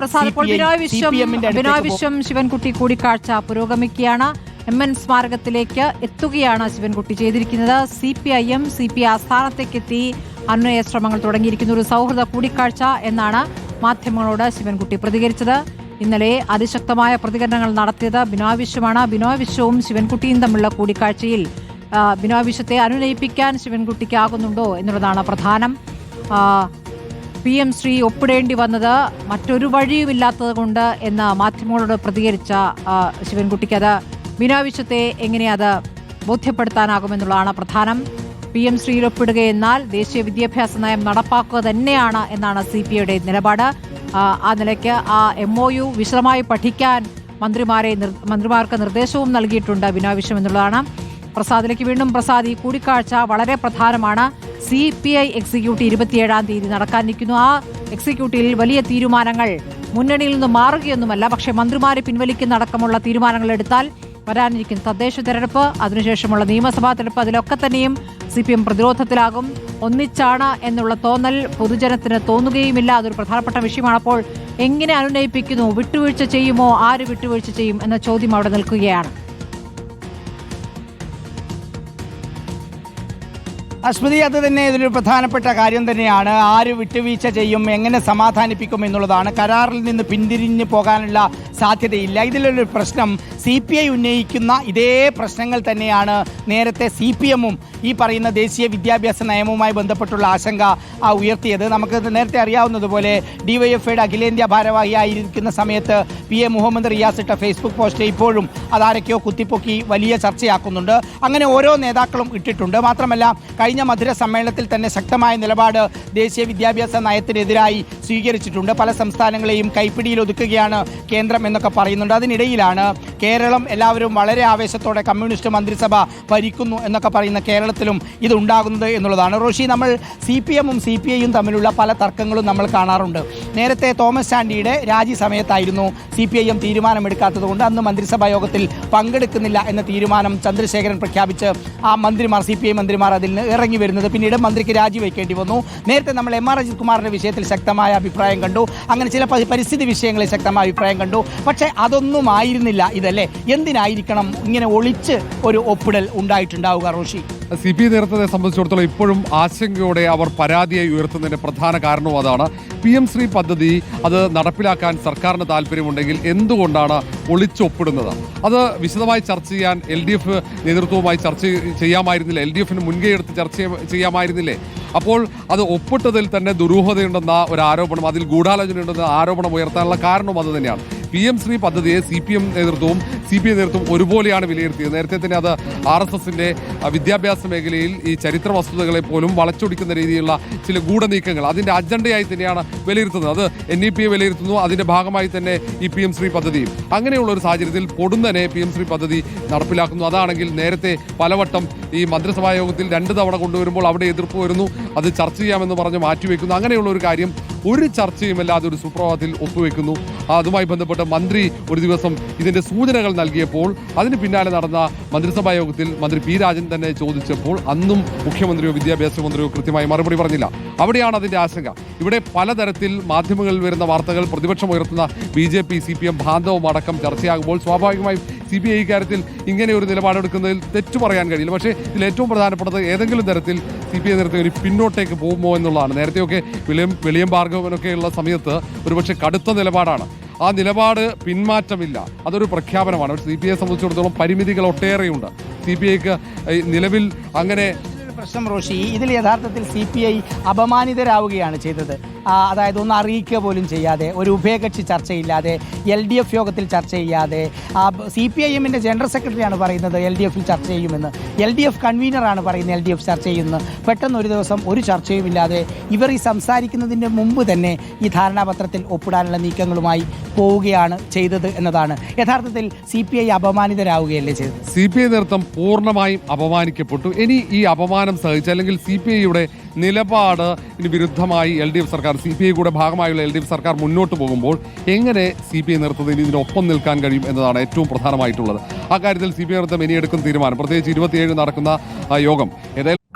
പ്രസാദ് ഇപ്പോൾ ബിനോയ് വിശ്വം ബിനോയ് വിശ്വം ശിവൻകുട്ടി കൂടിക്കാഴ്ച പുരോഗമിക്കുകയാണ്. എം എൻ സ്മാരകത്തിലേക്ക് എത്തുകയാണ് ശിവൻകുട്ടി ചെയ്തിരിക്കുന്നത്. C P I M C P ആസ്ഥാനത്തേക്കെത്തി അന്വയ ശ്രമങ്ങൾ തുടങ്ങിയിരിക്കുന്ന ഒരു സൗഹൃദ കൂടിക്കാഴ്ച എന്നാണ് മാധ്യമങ്ങളോട് ശിവൻകുട്ടി പ്രതികരിച്ചത്. ഇന്നലെ അതിശക്തമായ പ്രതികരണങ്ങൾ നടത്തിയത് ബിനോയ് വിശ്വമാണ് ബിനോയ് വിശ്വവും ശിവൻകുട്ടിയും തമ്മിലുള്ള കൂടിക്കാഴ്ചയിൽ ബിനോയ് വിശ്വത്തെ അനുനയിപ്പിക്കാൻ ശിവൻകുട്ടിക്കാകുന്നുണ്ടോ എന്നുള്ളതാണ് പ്രധാനം. പി എം ശ്രീ ഒപ്പിടേണ്ടി വന്നത് മറ്റൊരു വഴിയുമില്ലാത്തത് കൊണ്ട് എന്ന് മാധ്യമങ്ങളോട് പ്രതികരിച്ച ശിവൻകുട്ടിക്ക് അത് ബിനാവശ്യത്തെ എങ്ങനെ അത് ബോധ്യപ്പെടുത്താനാകുമെന്നുള്ളതാണ് പ്രധാനം. പി എം ശ്രീയിൽ ഒപ്പിടുകയെന്നാൽ ദേശീയ വിദ്യാഭ്യാസ നയം നടപ്പാക്കുക തന്നെയാണ് എന്നാണ് സി പി ഐയുടെ നിലപാട്. ആ നിലയ്ക്ക് ആ എം ഒ യു വിശദമായി പഠിക്കാൻ മന്ത്രിമാരെ മന്ത്രിമാർക്ക് നിർദ്ദേശവും നൽകിയിട്ടുണ്ട് ബിനാവശ്യം എന്നുള്ളതാണ്. പ്രസാദിലേക്ക് വീണ്ടും പ്രസാദ് ഈ കൂടിക്കാഴ്ച വളരെ പ്രധാനമാണ്. സി പി ഐ എക്സിക്യൂട്ടീവ് ഇരുപത്തിയേഴാം തീയതി നടക്കാനിരിക്കുന്നു ആ എക്സിക്യൂട്ടീവിൽ വലിയ തീരുമാനങ്ങൾ മുന്നണിയിൽ നിന്ന് മാറുകയൊന്നുമല്ല പക്ഷേ മന്ത്രിമാരെ പിൻവലിക്കുന്ന അടക്കമുള്ള തീരുമാനങ്ങൾ എടുത്താൽ വരാനിരിക്കുന്ന. തദ്ദേശ തെരഞ്ഞെടുപ്പ് അതിനുശേഷമുള്ള നിയമസഭാ തെരഞ്ഞെടുപ്പ് അതിലൊക്കെ തന്നെയും സി പി എം പ്രതിരോധത്തിലാകും. ഒന്നിച്ചാണ് എന്നുള്ള തോന്നൽ പൊതുജനത്തിന് തോന്നുകയുമില്ല. അതൊരു പ്രധാനപ്പെട്ട വിഷയമാണ്. അപ്പോൾ എങ്ങനെ അനുനയിപ്പിക്കുന്നു? വിട്ടുവീഴ്ച ചെയ്യുമോ? ആര് വിട്ടുവീഴ്ച ചെയ്യും? എന്ന ചോദ്യം അവിടെ നിൽക്കുകയാണ്. അശ്മതി അത് തന്നെ ഇതിലൊരു പ്രധാനപ്പെട്ട കാര്യം തന്നെയാണ്. ആര് വിട്ടുവീഴ്ച ചെയ്യും എങ്ങനെ സമാധാനിപ്പിക്കും എന്നുള്ളതാണ്. കരാറിൽ നിന്ന് പിന്തിരിഞ്ഞു പോകാനുള്ള സാധ്യതയില്ല. ഇതിലൊരു പ്രശ്നം സി പി ഐ ഉന്നയിക്കുന്ന ഇതേ പ്രശ്നങ്ങൾ തന്നെയാണ് നേരത്തെ സി പി എമ്മും ഈ പറയുന്ന ദേശീയ വിദ്യാഭ്യാസ നയവുമായി ബന്ധപ്പെട്ടുള്ള ആശങ്ക ഉയർത്തിയത്. നമുക്ക് നേരത്തെ അറിയാവുന്നതുപോലെ ഡിവൈഎഫ്ഐയുടെ അഖിലേന്ത്യാ ഭാരവാഹിയായിരിക്കുന്ന സമയത്ത് പി എ മുഹമ്മദ് റിയാസ് ഇട്ട ഫേസ്ബുക്ക് പോസ്റ്റ് ഇപ്പോഴും അതാരൊക്കെയോ കുത്തിപ്പൊക്കി വലിയ ചർച്ചയാക്കുന്നുണ്ട്. അങ്ങനെ ഓരോ നേതാക്കളും ഇട്ടിട്ടുണ്ട്. മാത്രമല്ല കഴിഞ്ഞ മധുര സമ്മേളനത്തിൽ തന്നെ ശക്തമായ നിലപാട് ദേശീയ വിദ്യാഭ്യാസ നയത്തിനെതിരായി സ്വീകരിച്ചിട്ടുണ്ട്. പല സംസ്ഥാനങ്ങളെയും കൈപ്പിടിയിൽ ഒതുക്കുകയാണ് കേന്ദ്രം എന്നൊക്കെ പറയുന്നുണ്ട്. അതിനിടയിലാണ് കേരളം എല്ലാവരും വളരെ ആവേശത്തോടെ കമ്മ്യൂണിസ്റ്റ് മന്ത്രിസഭ ഭരിക്കുന്നു എന്നൊക്കെ പറയുന്ന കേരളത്തിലും ഇതുണ്ടാകുന്നത് എന്നുള്ളതാണ്. റോഷി നമ്മൾ സി പി എമ്മും സി പി ഐയും തമ്മിലുള്ള പല തർക്കങ്ങളും നമ്മൾ കാണാറുണ്ട്. നേരത്തെ തോമസ് ചാണ്ടിയുടെ രാജി സമയത്തായിരുന്നു സി പി ഐ എം തീരുമാനമെടുക്കാത്തതുകൊണ്ട് അന്ന് മന്ത്രിസഭാ യോഗത്തിൽ പങ്കെടുക്കുന്നില്ല എന്ന തീരുമാനം ചന്ദ്രശേഖരൻ പ്രഖ്യാപിച്ച് ആ മന്ത്രിമാർ സി പി ഐ മന്ത്രിമാർ അതിൽ നിന്ന് ഇറങ്ങി വരുന്നത് പിന്നീട് മന്ത്രിക്ക് രാജിവെക്കേണ്ടി വന്നു. നേരത്തെ നമ്മൾ എം ആർ അജിത് കുമാറിന്റെ വിഷയത്തിൽ ശക്തമായ അഭിപ്രായം കണ്ടു. അങ്ങനെ ചില പരിസ്ഥിതി വിഷയങ്ങളിൽ ശക്തമായ അഭിപ്രായം കണ്ടു. പക്ഷേ അതൊന്നും ആയിരുന്നില്ല ഇതല്ലേ എന്തിനായിരിക്കണം ഇങ്ങനെ ഒളിച്ച് ഒരു ഒപ്പിടൽ ഉണ്ടായിട്ടുണ്ടാവുക റോഷി? സി പി നേതൃത്വത്തെ സംബന്ധിച്ചിടത്തോളം ഇപ്പോഴും ആശങ്കയോടെ അവർ പരാതിയായി ഉയർത്തുന്നതിന്റെ പ്രധാന കാരണവും അതാണ്. പി എം ശ്രീ പദ്ധതി അത് നടപ്പിലാക്കാൻ സർക്കാരിന് താല്പര്യമുണ്ടെങ്കിൽ എന്തുകൊണ്ടാണ് ഒളിച്ചൊപ്പിടുന്നത് അത് വിശദമായി ചർച്ച ചെയ്യാൻ എൽ ഡി എഫ് നേതൃത്വവുമായി ചർച്ച ചെയ്യാമായിരുന്നില്ല. എൽ ഡി എഫിന് മുൻകൈ എടുത്ത് ചർച്ച ചെയ്യാ- ചെയ്യാമായിരുന്നില്ലേ? അപ്പോൾ അത് ഒപ്പിട്ടതിൽ തന്നെ ദുരൂഹതയുണ്ടെന്ന ഒരു ആരോപണം അതിൽ ഗൂഢാലോചനയുണ്ടെന്ന ആരോപണം ഉയർത്താനുള്ള കാരണവും അത് തന്നെയാണ്. പി എം ശ്രീ പദ്ധതിയെ സി പി എം നേതൃത്വവും സി പി ഐ നേതൃത്വവും ഒരുപോലെയാണ് വിലയിരുത്തിയത്. നേരത്തെ തന്നെ അത് ആർ എസ് എസിന്റെ വിദ്യാഭ്യാസ മേഖലയിൽ ഈ ചരിത്ര വസ്തുതകളെ പോലും വളച്ചൊടിക്കുന്ന രീതിയിലുള്ള ചില ഗൂഢനീക്കങ്ങൾ അതിന്റെ അജണ്ടയായി തന്നെയാണ് വിലയിരുത്തുന്നത്. അത് എൻ ഇ പി വിലയിരുത്തുന്നു. അതിന്റെ ഭാഗമായി തന്നെ ഈ പി എം ശ്രീ പദ്ധതി അങ്ങനെയുള്ള ഒരു സാഹചര്യത്തിൽ പൊടുന്നനെ പി എം ശ്രീ പദ്ധതി നടപ്പിലാക്കുന്നു. അതാണെങ്കിൽ നേരത്തെ പലവട്ടം ഈ മന്ത്രിസഭാ യോഗത്തിൽ രണ്ട് തവണ കൊണ്ടുവരുമ്പോൾ അവിടെ എതിർപ്പ് വരുന്നു. അത് ചർച്ച ചെയ്യാമെന്ന് പറഞ്ഞ് മാറ്റിവെക്കുന്നു. അങ്ങനെയുള്ള ഒരു കാര്യം ഒരു ചർച്ചയുമല്ലാതെ ഒരു സുപ്രഭാതത്തിൽ ഒപ്പുവെക്കുന്നു. അതുമായി ബന്ധപ്പെട്ട് മന്ത്രി ഒരു ദിവസം ഇതിന്റെ സൂചനകൾ നൽകിയപ്പോൾ അതിന് പിന്നാലെ നടന്ന മന്ത്രിസഭാ യോഗത്തിൽ മന്ത്രി പി രാജൻ തന്നെ ചോദിച്ചപ്പോൾ അന്നും മുഖ്യമന്ത്രിയോ വിദ്യാഭ്യാസ മന്ത്രിയോ കൃത്യമായി മറുപടി പറഞ്ഞില്ല. അവിടെയാണ് അതിന്റെ ആശങ്ക. ഇവിടെ പലതരത്തിൽ മാധ്യമങ്ങളിൽ വരുന്ന വാർത്തകൾ പ്രതിപക്ഷം ഉയർത്തുന്ന B J P C P M ഭാന്തവും അടക്കം ചർച്ചയാകുമ്പോൾ സ്വാഭാവികമായും സി ബി ഐ ഇക്കാര്യത്തിൽ ഇങ്ങനെ ഒരു നിലപാടെടുക്കുന്നതിൽ തെറ്റു പറയാൻ കഴിയില്ല. പക്ഷേ ഇതിൽ ഏറ്റവും പ്രധാനപ്പെട്ടത് ഏതെങ്കിലും തരത്തിൽ സി പി ഐ നേരത്തെ ഒരു പിന്നോട്ടേക്ക് പോകുമോ എന്നുള്ളതാണ്. നേരത്തെയൊക്കെ വെളിയം വെളിയം ഭാർഗവനൊക്കെയുള്ള സമയത്ത് ഒരുപക്ഷെ കടുത്ത നിലപാടാണ്. ആ നിലപാട് പിന്മാറ്റമില്ല. അതൊരു പ്രഖ്യാപനമാണ്. പക്ഷേ സി പി ഐയെ സംബന്ധിച്ചിടത്തോളം പരിമിതികൾ ഒട്ടേറെയുണ്ട്. സി പി ഐക്ക് നിലവിൽ അങ്ങനെ പ്രശ്നം റോഷി ഇതിൽ യഥാർത്ഥത്തിൽ സി പി ഐ അപമാനിതരാവുകയാണ് ചെയ്തത്. അതായത് ഒന്ന് അറിയിക്കുക പോലും ചെയ്യാതെ ഒരു ഉഭയകക്ഷി ചർച്ചയില്ലാതെ എൽ ഡി എഫ് യോഗത്തിൽ ചർച്ച ചെയ്യാതെ സി പി ഐ എമ്മിന്റെ ജനറൽ സെക്രട്ടറിയാണ് പറയുന്നത് എൽ ഡി എഫിൽ ചർച്ച ചെയ്യുമെന്ന്. എൽ ഡി എഫ് കൺവീനറാണ് പറയുന്നത് എൽ ഡി എഫ് ചർച്ച ചെയ്യുന്നത് പെട്ടെന്ന് ഒരു ദിവസം ഒരു ചർച്ചയുമില്ലാതെ ഇവർ ഈ സംസാരിക്കുന്നതിന്റെ മുമ്പ് തന്നെ ഈ ധാരണാപത്രത്തിൽ ഒപ്പിടാനുള്ള നീക്കങ്ങളുമായി പോവുകയാണ് ചെയ്തത് എന്നതാണ്. യഥാർത്ഥത്തിൽ സി പി ഐ അപമാനിതരാവുകയല്ലേ ചെയ്തത്? സി പി ഐ നേതൃത്വം പൂർണമായും അപമാനിക്കപ്പെട്ടു. ഇനി ഈ അപമാനം സഹിച്ച് അല്ലെങ്കിൽ സി പി ഐയുടെ നിലപാട് വിരുദ്ധമായി എൽ ഡി എഫ് സർക്കാർ സി പി ഐ കൂടെ ഭാഗമായുള്ള എൽ ഡി എഫ് സർക്കാർ മുന്നോട്ട് പോകുമ്പോൾ എങ്ങനെ സി പി ഐ നേതൃത്വത്തിന് ഇതിനൊപ്പം നിൽക്കാൻ കഴിയും എന്നതാണ് ഏറ്റവും പ്രധാനമായിട്ടുള്ളത്. ആ കാര്യത്തിൽ സി പി ഐ നേതൃത്വം ഇനി എടുക്കുന്ന തീരുമാനം. പ്രത്യേകിച്ച് ഇരുപത്തിയേഴ് നടക്കുന്ന യോഗം. ഏതായാലും